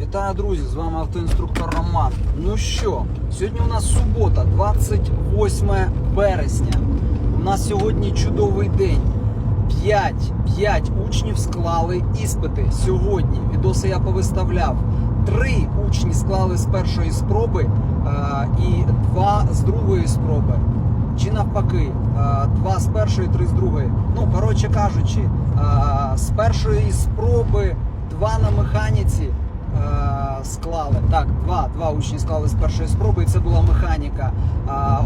Вітаю, друзі! З вами автоінструктор Роман. Ну що, сьогодні у нас субота, 28 березня. У нас сьогодні чудовий день. 5, 5 учнів склали іспити сьогодні. Відоси я повиставляв. Три учні склали з першої спроби а, і два з другої спроби. Чи навпаки, два з першої, три з другої. Ну, коротше кажучи, а, з першої спроби два на механіці е, склали. Так, два, два учні склали з першої спроби, і це була механіка.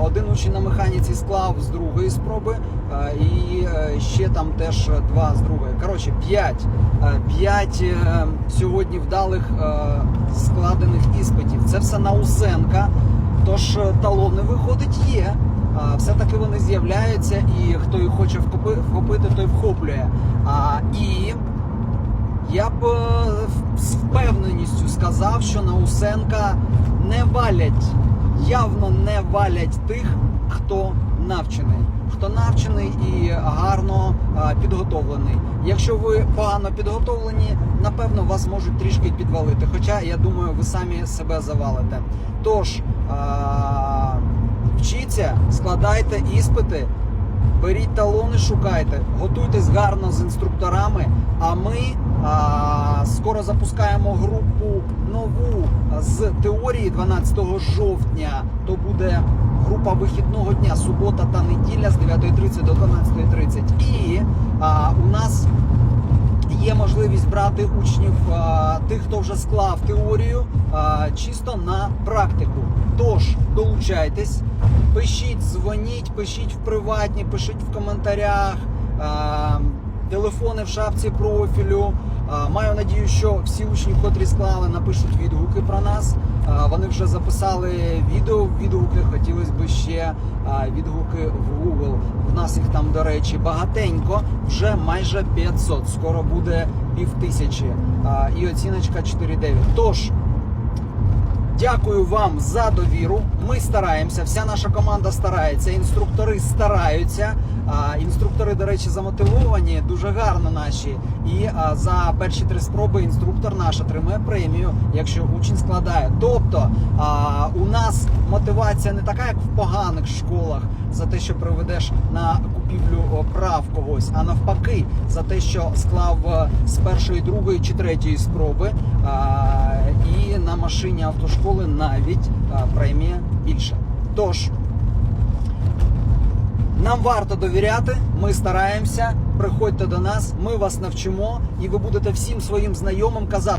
Один учень на механіці склав з другої спроби, е, і е, ще там теж два з другої. Коротше, п'ять. Е, П'ять е, сьогодні вдалих е, складених іспитів. Це все на Усенка. Тож е, талони виходить є. Все-таки вони з'являються, і хто їх хоче вхопити, той вхоплює. І я б е, з впевненістю сказав, що на Усенка не валять, явно не валять тих, хто навчений. Хто навчений і гарно е, підготовлений. Якщо ви погано підготовлені, напевно вас можуть трішки підвалити. Хоча я думаю, ви самі себе завалите. Тож е, вчіться, складайте іспити, беріть талони, шукайте, готуйтесь гарно з інструкторами. А ми а, скоро запускаємо групу нову з теорії 12 жовтня. То буде група вихідного дня, субота та неділя з 9.30 до 12.30. І а, у нас є можливість брати учнів а, тих, хто вже склав теорію, чисто на практику. Тож долучайтесь, пишіть, дзвоніть, пишіть в приватні, пишіть в коментарях. Телефони в шапці профілю. Маю надію, що всі учні, котрі склали, напишуть відгуки про нас. Вони вже записали відео в відгуки. Хотілося б ще відгуки в Google. У нас їх там, до речі, багатенько, вже майже 500. Скоро буде пів тисячі. І оціночка 4,9. Тож. Дякую вам за довіру. Ми стараємося. Вся наша команда старається. Інструктори стараються. А, інструктори, до речі, замотивовані дуже гарно наші. І а, за перші три спроби інструктор наш отримує премію, якщо учень складає. Тобто а, у нас мотивація не така, як в поганих школах, за те, що приведеш на купівлю прав когось, а навпаки, за те, що склав е, з першої, другої чи третьої спроби. А, і на машині автошколи навіть а, премія більша. Тож нам варто довіряти, ми стараємося. Приходьте до нас, ми вас навчимо, і ви будете всім своїм знайомим казати.